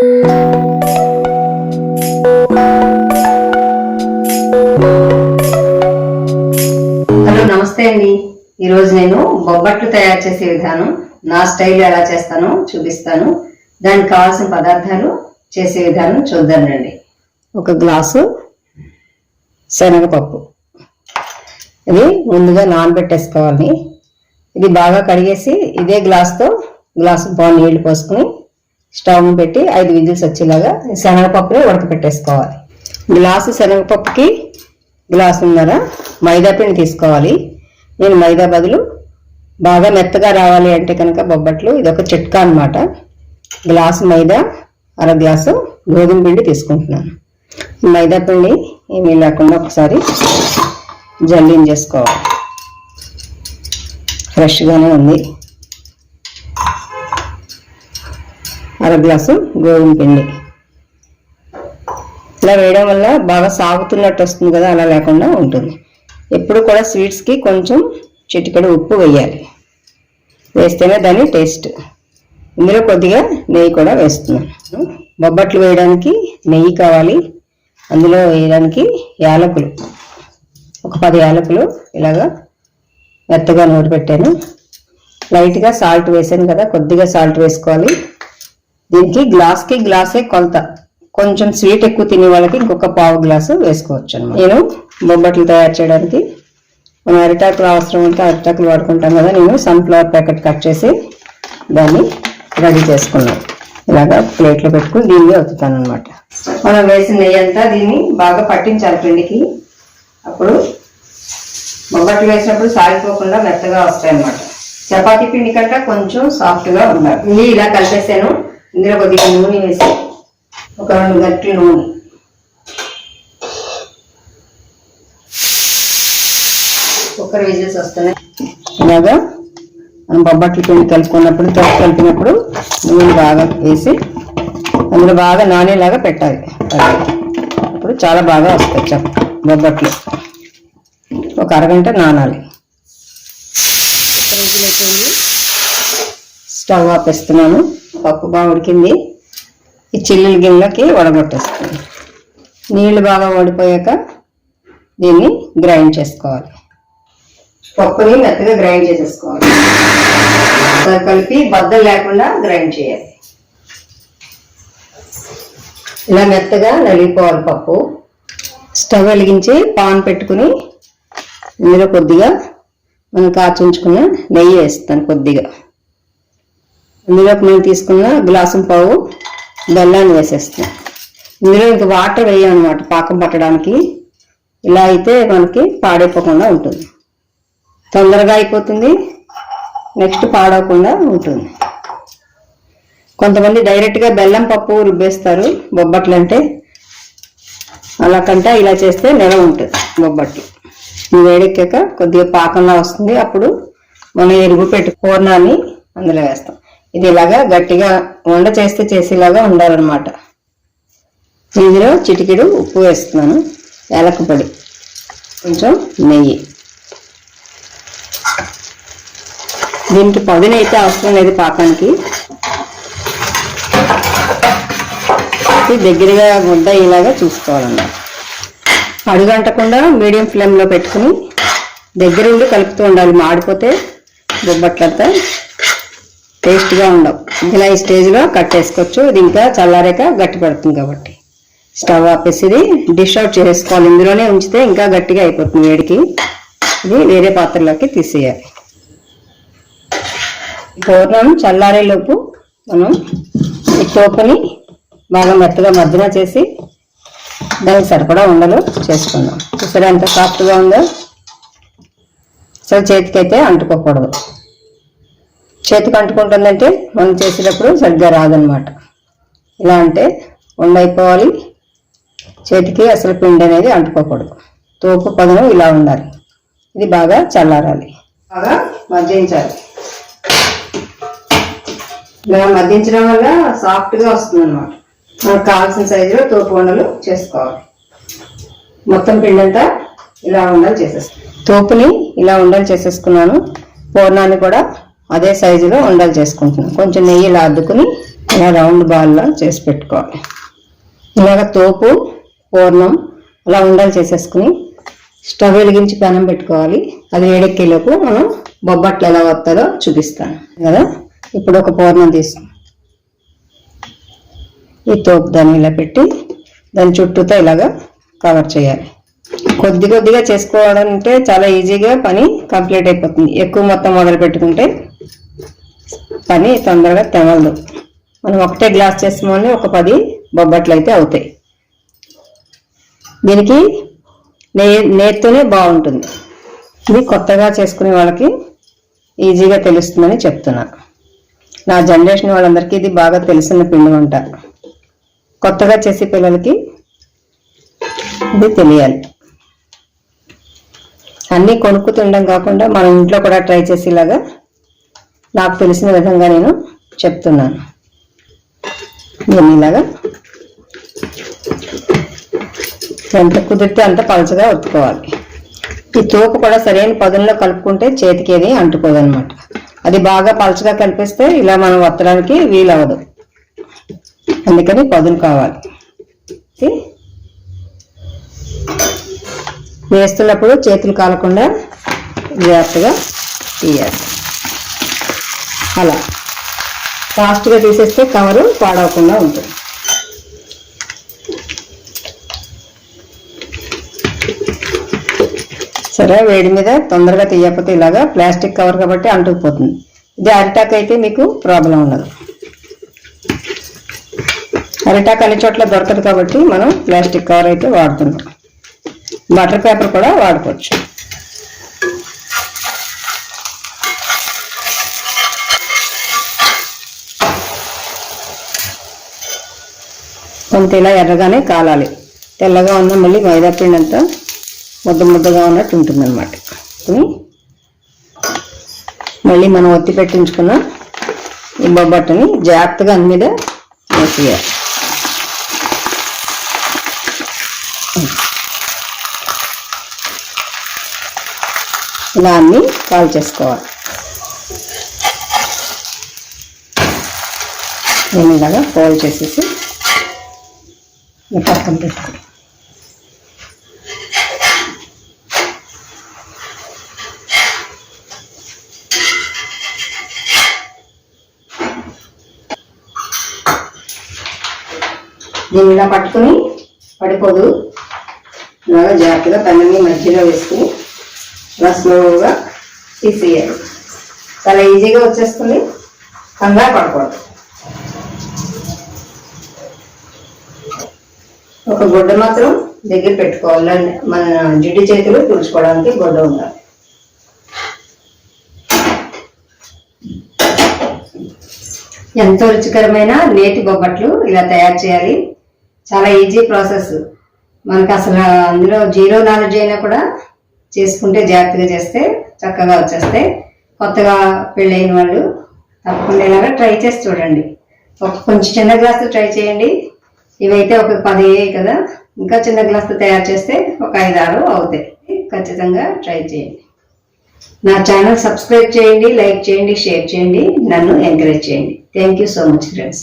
Hello నమస్తే అండి. ఈరోజు నేను బొబ్బట్లు తయారు చేసే విధానం నా స్టైల్ ఎలా చేస్తానో చూపిస్తాను. దానికి కావాల్సిన పదార్థాలు చేసే విధానం చూద్దాం రండి. ఒక గ్లాసు శనగపప్పు. ఇది ముందుగా నానబెట్టేసుకోవాలి. ఇది బాగా కడిగేసి ఇదే గ్లాస్తో గ్లాసు బాగా నీళ్ళు పోసుకుని స్టవ్ పెట్టి ఐదు విజిల్స్ వచ్చేలాగా శనగపప్పులో ఉడకపెట్టేసుకోవాలి. గ్లాసు శనగపప్పుకి గ్లాసున్నర మైదాపిండి తీసుకోవాలి. నేను మైదా బదులు బాగా మెత్తగా రావాలి అంటే కనుక బొబ్బట్లు ఇదొక చిట్కా అనమాట గ్లాసు మైదా అర గ్లాసు గోధుమ పిండి తీసుకుంటున్నాను. మైదా పిండి ఏమీ లేకుండా ఒకసారి జల్లించేసుకోవాలి. ఫ్రెష్గానే ఉంది. అర గ్లాసు గోధుమ పిండి. ఇలా వేయడం వల్ల బాగా సాగుతున్నట్టు వస్తుంది కదా అలా లేకుండా ఉంటుంది. ఎప్పుడు కూడా స్వీట్స్కి కొంచెం చిటికెడు ఉప్పు వేయాలి. వేస్తేనే దాని టేస్ట్. ఇందులో కొద్దిగా నెయ్యి కూడా వేస్తున్నాను. బొబ్బట్లు వేయడానికి నెయ్యి కావాలి. అందులో వేయడానికి యాలకులు. ఒక పది యాలకులు ఇలాగా మెత్తగా నూరి పెట్టాను. లైట్గా సాల్ట్ వేసాను కదా కొద్దిగా సాల్ట్ వేసుకోవాలి. దీనికి గ్లాస్కి గ్లాసే కొలత. కొంచెం స్వీట్ ఎక్కువ తినే వాళ్ళకి ఇంకొక పావు గ్లాసు వేసుకోవచ్చు అనమాట నేను బొబ్బట్లు తయారు చేయడానికి మనం అరిటాకులు అవసరం ఉంటే అరిటాకులు వాడుకుంటాం కదా నేను సన్ఫ్లవర్ ప్యాకెట్ కట్ చేసి దాన్ని రెడీ చేసుకున్నాను. ఇలాగా ప్లేట్లో పెట్టుకుని దీన్ని అవుతాను అనమాట మనం వేసిన నెయ్యి అంతా దీన్ని బాగా పట్టించాలి పిండికి. అప్పుడు బొబ్బట్లు వేసినప్పుడు సాగిపోకుండా మెత్తగా వస్తాయి అన్నమాట చపాతీ పిండి కంటే కొంచెం సాఫ్ట్గా ఉండాలి. ఇలా కలిపేసాను. ఇందులో కొద్దిగా నూనె వేసి ఒక రెండు గట్టి నూనె. కుక్కర్ విజిల్స్ వస్తున్నాయి. ఇలాగా మనం బొబ్బట్లు పిండి కలుపుకున్నప్పుడు తోట కలిపినప్పుడు నూనె బాగా వేసి అందులో బాగా నానేలాగా పెట్టాలి. అప్పుడు చాలా బాగా వస్తాయి చప్ బొబ్బట్లు. ఒక అరగంట నానాలి. స్టవ్ ఆపేస్తున్నాను. పప్పు బాగా ఉడికింది ఈ చిల్లుల గిన్నెలకి వడగొట్టేసుకోండి నీళ్ళు బాగా ఓడిపోయాక దీన్ని గ్రైండ్ చేసుకోవాలి. పప్పుని మెత్తగా గ్రైండ్ చేసేసుకోవాలి. కలిపి బద్దలు లేకుండా గ్రైండ్ చేయాలి. ఇలా మెత్తగా నలిగిపోవాలి పప్పు. స్టవ్ వెలిగించి పాన్ పెట్టుకుని ఇందులో కొద్దిగా మనం కాచుంచుకున్న నెయ్యి వేస్తాను కొద్దిగా. ఇందులోకి నేను తీసుకున్న గ్లాసు పావు బెల్లాన్ని వేసేస్తాం ఇందులో ఇంక వాటర్ వేయమన్నమాట పాకం పట్టడానికి. ఇలా అయితే మనకి పాడైపోకుండా ఉంటుంది. తొందరగా అయిపోతుంది. నెక్స్ట్ పాడవకుండా ఉంటుంది. కొంతమంది డైరెక్ట్గా బెల్లం పప్పు రుబ్బేస్తారు బొబ్బట్లు అంటే. అలా కంటే ఇలా చేస్తే నెల ఉంటుంది బొబ్బట్లు. వేడెక్కాక కొద్దిగా పాకంలా వస్తుంది. అప్పుడు మనం ఎరుగు పెట్టి కూరణాన్ని అందులో వేస్తాం. ఇది ఇలాగా గట్టిగా వండ చేస్తే చేసేలాగా ఉండాలన్నమాట. ఇందులో చిటికెడు ఉప్పు వేస్తున్నాను ఏలక కొంచెం నెయ్యి. దీనికి పదునైతే అవసరం లేదు పాకానికి. దగ్గరగా గుడ్డ ఇలాగా చూసుకోవాలన్నమాట. అడుగంటకుండా మీడియం ఫ్లేమ్లో పెట్టుకుని దగ్గరుండి కలుపుతూ ఉండాలి. మాడిపోతే బొబ్బట్లంతా టేస్ట్గా ఉండవు. ఇలా ఈ స్టేజ్లో కట్టేసుకోవచ్చు ఇది ఇంకా చల్లారాక గట్టి పడుతుంది కాబట్టి. స్టవ్ ఆపేసి ఇది డిష్ అవుట్ చేసుకోవాలి. ఇందులోనే ఉంచితే ఇంకా గట్టిగా అయిపోతుంది వేడికి. ఇది వేరే పాత్రలోకి తీసేయాలి. పూర్ణం చల్లారేలోపు మనం ఈ తోపుని బాగా మెత్తగా మధ్యన చేసి దానికి సరిపడా ఉండలు చేసుకుందాం. చూసారా ఎంత సాఫ్ట్గా ఉందో? అసలు చేతికైతే అంటుకోకూడదు. చేతికి అంటుకుంటుందంటే వంట చేసేటప్పుడు సరిగ్గా రాదనమాట ఇలా అంటే ఉండైపోవాలి చేతికి అసలు పిండి అనేది అంటుకోకూడదు. తోపు పదనం ఇలా ఉండాలి. ఇది బాగా చల్లారాలి. బాగా మధ్యించాలి ఇలా మధ్యించడం వల్ల సాఫ్ట్గా వస్తుంది అనమాట మనకు కావాల్సిన సైజులో తోపు వండలు చేసుకోవాలి. మొత్తం పిండి అంతా ఇలా ఉండలు చేసేస్తాను తోపుని ఇలా ఉండలు చేసేసుకున్నాను. పూర్ణాన్ని కూడా అదే సైజులో ఉండలు చేసుకుంటున్నాను కొంచెం నెయ్యిలో అద్దుకుని ఇలా రౌండ్ బాల్లా చేసి పెట్టుకోవాలి. ఇలాగ తోపు పూర్ణం అలా ఉండలు చేసేసుకుని స్టవ్ వెలిగించి పెనం పెట్టుకోవాలి. అది వేడెక్కేలోపు మనం బొబ్బట్లు ఎలా వస్తుందో చూపిస్తాను. కదా? ఇప్పుడు ఒక పూర్ణం తీసుకు. ఈ తోపు దాన్ని ఇలా పెట్టి దాని చుట్టూతో ఇలాగా కవర్ చేయాలి. కొద్ది కొద్దిగా చేసుకోవాలంటే చాలా ఈజీగా పని కంప్లీట్ అయిపోతుంది. ఎక్కువ మొత్తం మొదలు పెట్టుకుంటే పని తొందరగా తెమలదు. మనం ఒకటే గ్లాస్ చేస్తామని ఒక పది బొబ్బట్లు అయితే అవుతాయి. దీనికి నే నేతితోనే బాగుంటుంది. ఇది కొత్తగా చేసుకునే వాళ్ళకి ఈజీగా తెలుస్తుందని చెప్తున్నా. నా జనరేషన్ వాళ్ళందరికీ ఇది బాగా తెలిసిన పిండి వంట. కొత్తగా చేసే పిల్లలకి ఇది తెలియాలి. అన్నీ కొనుక్కు తినడం కాకుండా మనం ఇంట్లో కూడా ట్రై చేసేలాగా నాకు తెలిసిన విధంగా నేను చెప్తున్నాను. నేను ఇలాగా ఎంత కుదిరితే అంత పలచగా ఒత్తుకోవాలి. ఈ తోపు కూడా సరైన పదుల్లో కలుపుకుంటే చేతికి ఏది అంటుకోదనమాట. అది బాగా పలచగా కలిపిస్తే ఇలా మనం ఒత్తడానికి వీలవదు అందుకని పదులు కావాలి. వేస్తున్నప్పుడు చేతులు కాలకుండా జాగ్రత్తగా తీయాలి. అలా. ఫాస్ట్గా తీసేస్తే కవరు పాడవకుండా ఉంటుంది. సరే వేడి మీద తొందరగా తీయకపోతే ఇలాగా ప్లాస్టిక్ కవర్ కాబట్టి అంటుకుపోతుంది. ఇది అరిటాక్ అయితే మీకు ప్రాబ్లం ఉండదు. అరిటాక్ అన్ని చోట్ల దొరకదు కాబట్టి మనం ప్లాస్టిక్ కవర్ అయితే వాడుతున్నాం బటర్ పేపర్ కూడా వాడుకోవచ్చు. కొంచెం ఇలా ఎర్రగానే కాలాలి. తెల్లగా ఉన్న మళ్ళీ మైదా పిండి అంతా ముద్ద ముద్దగా ఉన్నట్టు ఉంటుంది అనమాట మళ్ళీ మనం ఒత్తి పెట్టించుకున్న ఈ బొబ్బట్టని జాగ్రత్తగా అన్ని మీద వేసేయాలి ఇలా అన్ని కాల్ చేసుకోవాలి. నేను ఇలాగా ఫోల్డ్ చేసేసి ఈ పక్కన పెట్టుకో దీన్ని ఇలా పట్టుకుని పడిపోదు. ఇలాగా జాగ్రత్తగా తనని మధ్యలో వేసుకుని ఇలా స్లోగా తీసేయాలి. చాలా ఈజీగా వచ్చేస్తుంది. కంగారు పడకూడదు. ఒక గుడ్డ మాత్రం దగ్గర పెట్టుకోవాలి మన జిడ్డు చేతులు తుడుచుకోవడానికి గుడ్డ ఉండాలి. ఎంతో రుచికరమైన నేతి బొబ్బట్లు ఇలా తయారు చేయాలి. చాలా ఈజీ ప్రాసెస్. మనకు అసలు అందులో జీరో నాలెడ్జ్ అయినా కూడా చేసుకుంటే జాగ్రత్తగా చేస్తే చక్కగా వచ్చేస్తే కొత్తగా పెళ్ళైన వాళ్ళు తప్పకుండా ఇలాగా ట్రై చేసి చూడండి. ఒక కొంచెం చిన్న గ్లాసు ట్రై చేయండి. ఇవైతే ఒక పది కదా. ఇంకా చిన్న గ్లాస్తో తయారు చేస్తే ఒక ఐదు ఆరు అవుతాయి. ఖచ్చితంగా ట్రై చేయండి. నా ఛానల్ సబ్స్క్రైబ్ చేయండి లైక్ చేయండి షేర్ చేయండి నన్ను ఎంకరేజ్ చేయండి. Thank you so much friends.